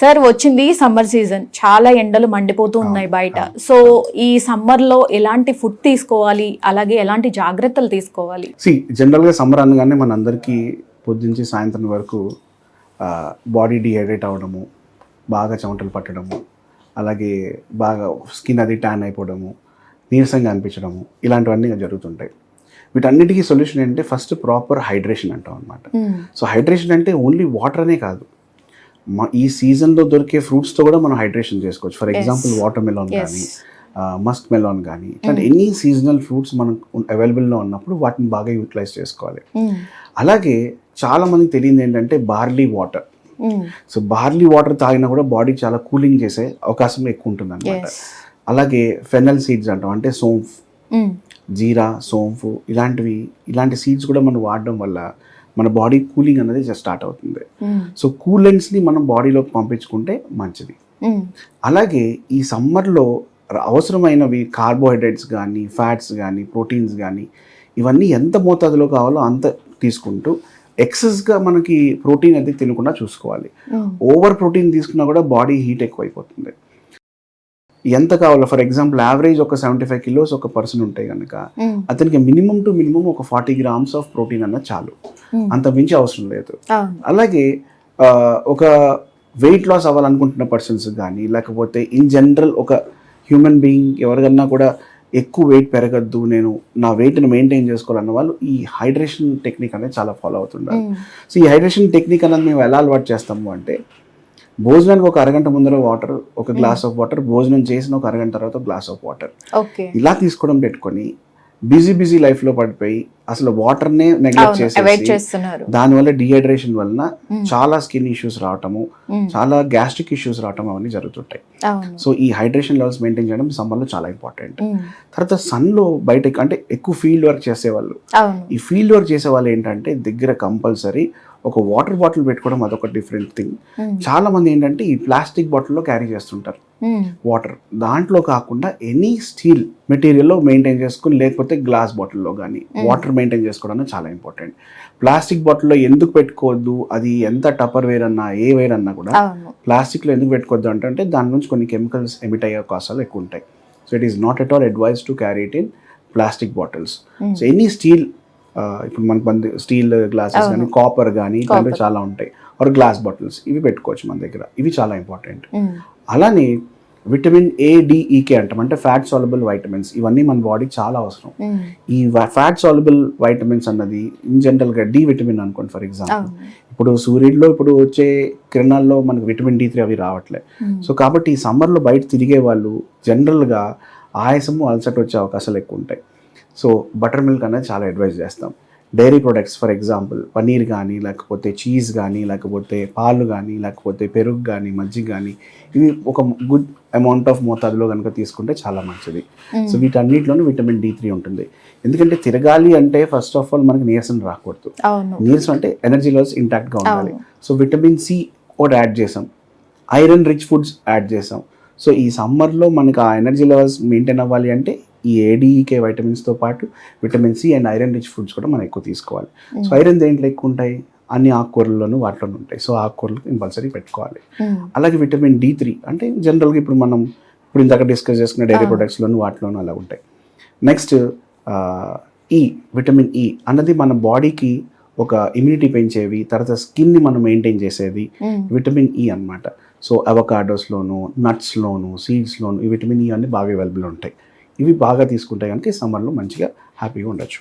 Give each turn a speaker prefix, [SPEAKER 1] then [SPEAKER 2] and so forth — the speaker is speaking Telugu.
[SPEAKER 1] సార్ వచ్చింది సమ్మర్ సీజన్. చాలా ఎండలు మండిపోతూ ఉన్నాయి బయట. సో ఈ సమ్మర్లో ఎలాంటి ఫుడ్ తీసుకోవాలి? అలాగే ఎలాంటి జాగ్రత్తలు తీసుకోవాలి?
[SPEAKER 2] సి జనరల్గా సమ్మర్ అనగానే మనందరికీ పొద్దుంచి సాయంత్రం వరకు బాడీ డిహైడ్రేట్ అవ్వడము బాగా చెమటలు పట్టడము అలాగే బాగా స్కిన్ అది ట్యాన్ అయిపోవడము నీరసంగా అనిపించడము ఇలాంటివన్నీ జరుగుతుంటాయి. వీటన్నిటికీ సొల్యూషన్ ఏంటంటే ఫస్ట్ ప్రాపర్ హైడ్రేషన్ అంటాం అనమాట సో హైడ్రేషన్ అంటే ఓన్లీ వాటర్ అనే కాదు. ఈ సీజన్లో దొరికే ఫ్రూట్స్తో కూడా మనం హైడ్రేషన్ చేసుకోవచ్చు. ఫర్ ఎగ్జాంపుల్ వాటర్ మెలాన్ కానీ మస్క్ మెలాన్ కానీ ఇట్లాంటి ఎనీ సీజనల్ ఫ్రూట్స్ మనకు అవైలబుల్లో ఉన్నప్పుడు వాటిని బాగా యూటిలైజ్ చేసుకోవాలి. అలాగే చాలా మందికి తెలియదు ఏంటంటే barley water. So barley water తాగినా కూడా బాడీ చాలా కూలింగ్ చేసే అవకాశం ఎక్కువ ఉంటుంది అనమాట అలాగే ఫెనల్ సీడ్స్ అంటాం అంటే సోంఫ్ జీరా సోంఫు ఇలాంటివి ఇలాంటి సీడ్స్ కూడా మనం వాడడం వల్ల మన బాడీ కూలింగ్ అనేది స్టార్ట్ అవుతుంది. సో కూలెంట్స్ని మనం బాడీలోకి పంపించుకుంటే మంచిది. అలాగే ఈ సమ్మర్లో అవసరమైనవి కార్బోహైడ్రేట్స్ కానీ ఫ్యాట్స్ కానీ ప్రోటీన్స్ కానీ ఇవన్నీ ఎంత మోతాదులో కావాలో అంత తీసుకుంటూ ఎక్సెస్గా మనకి ప్రోటీన్ అది తినకుండా చూసుకోవాలి. ఓవర్ ప్రోటీన్ తీసుకున్నా కూడా బాడీ హీట్ ఎక్కువైపోతుంది. ఎంత కావాలో ఫర్ ఎగ్జాంపుల్ యావరేజ్ ఒక సెవెంటీ ఫైవ్ కిలోస్ ఒక పర్సన్ ఉంటే కనుక అతనికి మినిమం టు మినిమం ఒక ఫార్టీ గ్రామ్స్ ఆఫ్ ప్రోటీన్ అన్న చాలు. అంత మించి అవసరం లేదు. అలాగే ఒక వెయిట్ లాస్ అవ్వాలనుకుంటున్న పర్సన్స్ కానీ లేకపోతే ఇన్ జనరల్ ఒక హ్యూమన్ బీయింగ్ ఎవరికన్నా కూడా ఎక్కువ వెయిట్ పెరగద్దు నేను నా వెయిట్ని మెయింటైన్ చేసుకోవాలన్న వాళ్ళు ఈ హైడ్రేషన్ టెక్నిక్ అనేది చాలా ఫాలో అవుతుంటారు సో ఈ హైడ్రేషన్ టెక్నిక్ అనేది మేము ఎలా అలవాటు చేస్తాము అంటే భోజనానికి ఒక అరగంట ముందర వాటర్ ఒక గ్లాస్ ఆఫ్ వాటర్ భోజనం చేసిన ఒక అరగంట తర్వాత గ్లాస్ ఆఫ్ వాటర్ ఇలా తీసుకోవడం పెట్టుకొని బిజీ బిజీ లైఫ్లో పడిపోయి అసలు వాటర్నే నెగ్లెక్ట్
[SPEAKER 1] అవాయిడ్
[SPEAKER 2] చేసేసి
[SPEAKER 1] చేస్తున్నారు.
[SPEAKER 2] దానివల్ల డిహైడ్రేషన్ వలన
[SPEAKER 1] Mm.
[SPEAKER 2] చాలా స్కిన్ ఇష్యూస్ రావటము
[SPEAKER 1] Mm.
[SPEAKER 2] చాలా గ్యాస్ట్రిక్ ఇష్యూస్ రావటం అవన్నీ జరుగుతుంటాయి. సో ఈ హైడ్రేషన్ లెవెల్స్ మెయింటైన్ చేయడం సమ్మర్లో చాలా ఇంపార్టెంట్
[SPEAKER 1] Mm.
[SPEAKER 2] తర్వాత సన్లో బయట అంటే ఎక్కువ ఫీల్డ్ వర్క్ చేసేవాళ్ళు. ఈ ఫీల్డ్ వర్క్ చేసే వాళ్ళు ఏంటంటే దగ్గర కంపల్సరీ ఒక వాటర్ బాటిల్ పెట్టుకోవడం అదొక డిఫరెంట్ థింగ్. చాలా మంది ఏంటంటే ఈ ప్లాస్టిక్ బాటిల్లో క్యారీ చేస్తుంటారు. వాటర్ దాంట్లో కాకుండా ఎనీ స్టీల్ మెటీరియల్లో మెయింటైన్ చేసుకుని లేకపోతే గ్లాస్ బాటిల్లో కానీ వాటర్ మెయింటైన్ చేసుకోవడం చాలా ఇంపార్టెంట్ ప్లాస్టిక్ బాటిల్లో ఎందుకు పెట్టుకోవద్దు? అది ఎంత టపర్ వేర్ అన్నా ఏ వేర్ అన్నా కూడా ప్లాస్టిక్లో ఎందుకు పెట్టుకోవద్దు అంటే దాని నుంచి కొన్ని కెమికల్స్ ఎమిట్ అయ్యే అవకాశాలు ఎక్కువ ఉంటాయి. So it is not at all advise to carry it in plastic bottles. So any steel ఇప్పుడు మనకు మంది స్టీల్ గ్లాసెస్ కానీ కాపర్ కానీ ఇట్లాంటివి చాలా ఉంటాయి. ఆర్ గ్లాస్ బాటిల్స్ ఇవి పెట్టుకోవచ్చు మన దగ్గర. ఇవి చాలా ఇంపార్టెంట్. అలానే విటమిన్ ఏ డిఈకే అంటాం. అంటే ఫ్యాట్ సాల్యుబుల్ వైటమిన్స్ ఇవన్నీ మన బాడీకి చాలా అవసరం. ఈ ఫ్యాట్ సాల్యుబుల్ వైటమిన్స్ అన్నది ఇన్ జనరల్గా డి విటమిన్ అనుకోండి ఫర్ ఎగ్జాంపుల్ ఇప్పుడు సూర్యుడిలో ఇప్పుడు వచ్చే కిరణాల్లో మనకు విటమిన్ డి త్రీ అవి రావట్లే. సో కాబట్టి ఈ సమ్మర్లో బయట తిరిగే వాళ్ళు జనరల్గా ఆయాసము అలసట వచ్చే అవకాశాలు ఎక్కువ ఉంటాయి. సో బటర్ మిల్క్ అనేది చాలా అడ్వైజ్ చేస్తాం. Dairy products for example paneer కానీ లేకపోతే చీజ్ కానీ లేకపోతే పాలు కానీ లేకపోతే పెరుగు కానీ మజ్జిగ కానీ ఇవి ఒక గుడ్ అమౌంట్ ఆఫ్ మోతాదులో కనుక తీసుకుంటే చాలా మంచిది. సో వీటన్నిటిలోనూ విటమిన్ డి త్రీ ఉంటుంది. ఎందుకంటే తిరగాలి అంటే ఫస్ట్ ఆఫ్ ఆల్ మనకి నీరసం రాకూడదు. నీరసం అంటే ఎనర్జీ లెవెల్స్ ఇంటాక్ట్గా ఉండాలి. సో విటమిన్ సి ఒకటి యాడ్ చేసాం. ఐరన్ రిచ్ ఫుడ్స్ యాడ్ చేసాం. సో ఈ సమ్మర్లో మనకి ఆ ఎనర్జీ లెవెల్స్ మెయింటైన్ అవ్వాలి అంటే ఈ ఏడీఈకే వైటమిన్స్తో పాటు vitamin C and iron rich foods కూడా మనం ఎక్కువ తీసుకోవాలి. సో ఐరన్ దేంట్లో ఎక్కువ ఉంటాయి? అన్ని ఆకుకూరల్లోనూ వాటిలోనూ ఉంటాయి. సో ఆకుకూరలు కంపల్సరీ పెట్టుకోవాలి.
[SPEAKER 1] Mm.
[SPEAKER 2] అలాగే విటమిన్ డి త్రీ అంటే జనరల్గా ఇప్పుడు మనం ఇప్పుడు ఇందాక డిస్కస్ చేసుకున్న డైరీ. ప్రొడక్ట్స్లోను వాటిలోనూ అలా ఉంటాయి. నెక్స్ట్ ఈ విటమిన్ ఈ అన్నది మన బాడీకి ఒక ఇమ్యూనిటీ పెంచేవి తర్వాత స్కిన్ని మనం మెయింటైన్ చేసేది. విటమిన్ ఈ అన్నమాట. సో అవకాడోస్లోను నట్స్లోను సీడ్స్లోను ఈ విటమిన్ ఈ అన్ని బాగా అవైలబుల్ ఉంటాయి. ఇవి బాగా తీసుకుంటే కనుక ఈ సమ్మర్లో మంచిగా హ్యాపీగా ఉండొచ్చు.